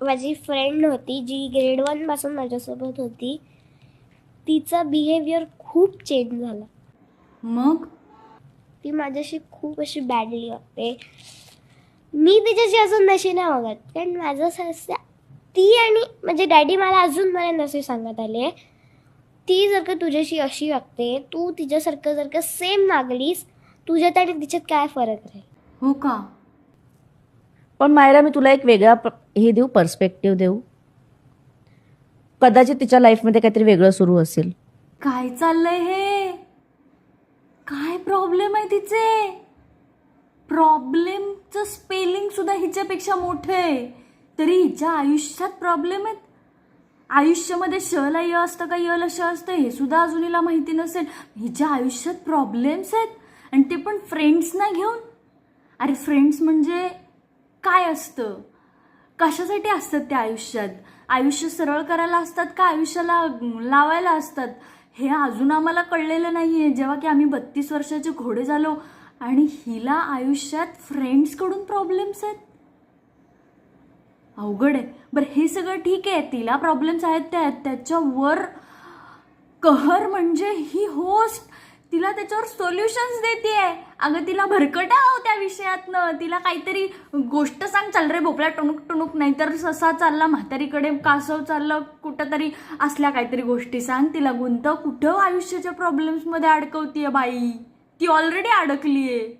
माझी फ्रेंड होती जी ग्रेड वनपासून माझ्यासोबत होती. तिचा बिहेवियर खूप चेंज झाला. मग? ती माझ्याशी खूप अशी बॅडली वागते. मी तिच्याशी अजून नशी नाही वागत. कारण माझं असं असतं ती आणि म्हणजे डॅडी मला अजूनपर्यंत असे सांगत आले. ती जर का तुझ्याशी अशी वागते तू तिच्यासारखं जर का सेम नागलीस तुझ्यात आणि तिच्यात काय फरक राहील? हो का? पण मायरा मी तुला एक वेगळा हे देऊ पर्स्पेक्टिव्ह देऊ. कदाचित तिच्या लाईफमध्ये काहीतरी वेगळं सुरू असेल. काय चाललंय हे? काय प्रॉब्लेम आहे तिचे? प्रॉब्लेमचं स्पेलिंग सुद्धा हिच्यापेक्षा मोठं आहे. तरी हिच्या आयुष्यात प्रॉब्लेम आहेत. आयुष्यामध्ये श य असतं का य ला श असतं हे सुद्धा अजून हिला माहिती नसेल. हिच्या आयुष्यात प्रॉब्लेम्स आहेत. आणि ते पण फ्रेंड्सना घेऊन. अरे फ्रेंड्स म्हणजे काय असतं? कशासाठी असतात त्या आयुष्यात? आयुष्य सरळ करायला असतात का आयुष्याला लावायला असतात? हे अजून आम्हाला कळलेलं नाही आहे जेव्हा की आम्ही बत्तीस वर्षाचे घोडे झालो आणि हिला आयुष्यात फ्रेंड्सकडून प्रॉब्लेम्स आहेत. अवघड आहे. बरं हे सगळं ठीक आहे. तिला प्रॉब्लेम्स आहेत त्या त्याच्यावर कहर म्हणजे ही होस्ट तिला त्याच्यावर सोल्युशन्स देते आहे अगं तिला भरकटा त्या विषयातनं? तिला काहीतरी गोष्ट सांग चाल रे भोपळ्या टुणूक नाही नाहीतर ससा चालला म्हातारीकडे कासव चाललं कुठं तरी असल्या काहीतरी गोष्टी सांग. तिला गुंत. कुठं आयुष्याच्या प्रॉब्लेम्समध्ये अडकवतीये बाई? ती ऑलरेडी अडकलीये.